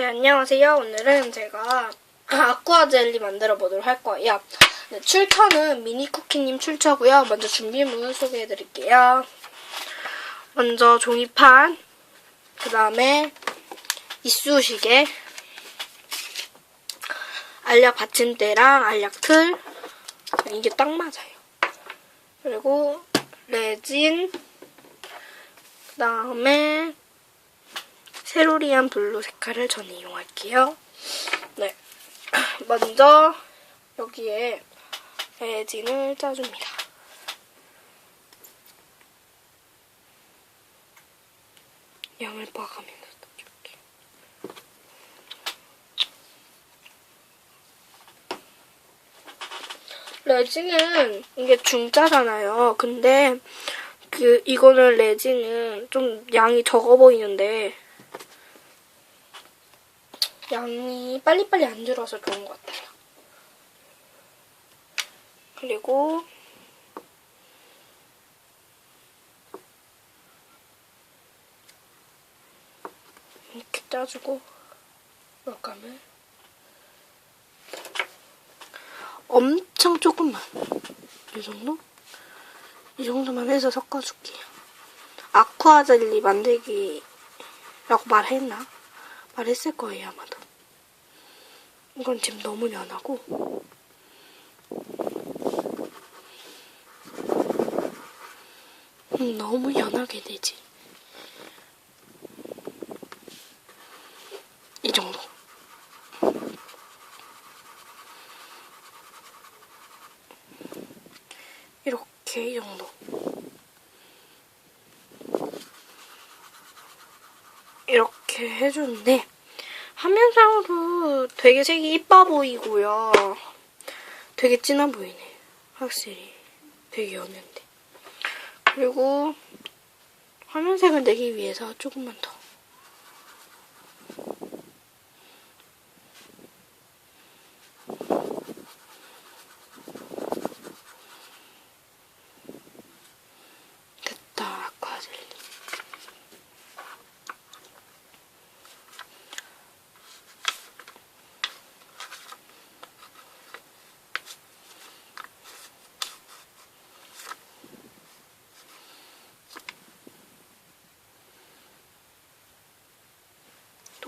네, 안녕하세요. 오늘은 제가 아쿠아 젤리 만들어 보도록 할 거예요. 네, 출처는 미니쿠키님 출처고요. 먼저 준비물 소개해 드릴게요. 먼저 종이판, 그 다음에 이쑤시개, 알약 받침대랑 알약 틀, 이게 딱 맞아요. 그리고 레진, 그 다음에 세로리안 블루 색깔을 저는 이용할게요. 네. 먼저 여기에 레진을 짜줍니다. 양을 봐가면서 이렇게. 레진은 이게 중짜잖아요. 근데 그 이거는 레진은 좀 양이 적어 보이는데 양이 빨리빨리 안 들어서 좋은 것 같아요. 그리고 이렇게 짜주고 물감을 엄청 조금만 이 정도? 이 정도만 해서 섞어줄게요. 아쿠아 젤리 만들기라고 말했나? 말했을 거예요, 아마도. 이건 지금 너무 연하고. 음, 너무 연하게 되지. 이 정도. 이렇게 이 정도. 이렇게 해주는데 화면상으로 되게 색이 이뻐 보이고요. 되게 진해 보이네. 확실히. 되게 연한데. 그리고 화면색을 내기 위해서 조금만 더. 됐다, 아쿠아젤리.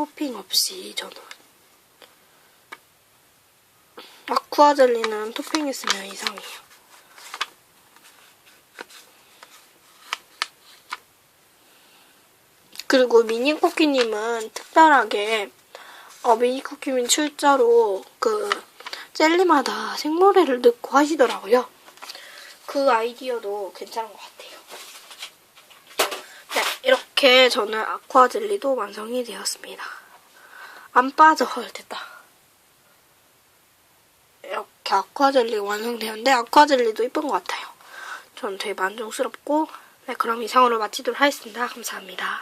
토핑 없이 저는 아쿠아 젤리는 토핑 있으면 이상해요. 그리고 미니쿠키님은 특별하게 어, 미니쿠키님 출자로 그 젤리마다 생모래를 넣고 하시더라고요. 그 아이디어도 괜찮은 것 같아요. 네, 이렇게 저는 아쿠아 젤리도 완성이 되었습니다. 안 빠져. 헐, 됐다. 이렇게 아쿠아 젤리가 완성되었는데 아쿠아 젤리도 이쁜 것 같아요. 저는 되게 만족스럽고 네, 그럼 이상으로 마치도록 하겠습니다. 감사합니다.